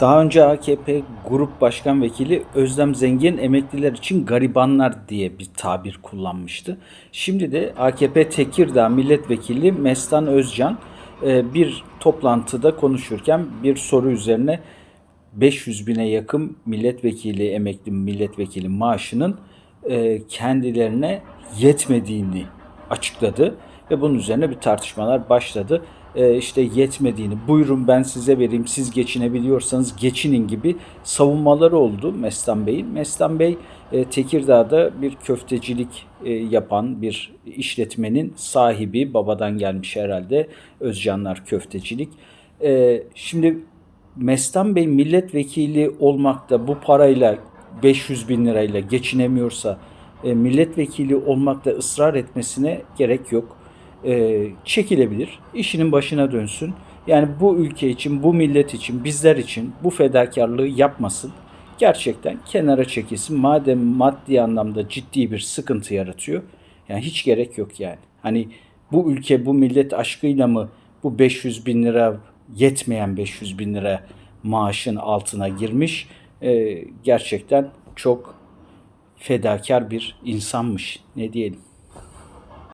Daha önce AKP Grup Başkan Vekili Özlem Zengin emekliler için garibanlar diye bir tabir kullanmıştı. Şimdi de AKP Tekirdağ Milletvekili Mestan Özcan e, bir toplantıda konuşurken bir soru üzerine 500 bine yakın milletvekili, emekli milletvekili maaşının e, kendilerine yetmediğini açıkladı ve bunun üzerine bir tartışmalar başladı. E, işte yetmediğini, buyurun ben size vereyim, siz geçinebiliyorsanız geçinin gibi savunmaları oldu Mestan Bey'in. Mestan Bey e, Tekirdağ'da bir köftecilik e, yapan bir işletmenin sahibi, babadan gelmiş herhalde Özcanlar Köftecilik. E, şimdi Mestan Bey milletvekili olmakta bu parayla 500 bin lirayla geçinemiyorsa e, milletvekili olmakta ısrar etmesine gerek yok. E, çekilebilir, işinin başına dönsün. Yani bu ülke için, bu millet için, bizler için bu fedakarlığı yapmasın. Gerçekten kenara çekilsin. Madem maddi anlamda ciddi bir sıkıntı yaratıyor. Yani hiç gerek yok yani. Hani bu ülke bu millet aşkıyla mı bu 500 bin lira yetmeyen 500 bin lira maaşın altına girmiş. Ee, gerçekten çok fedakar bir insanmış. Ne diyelim.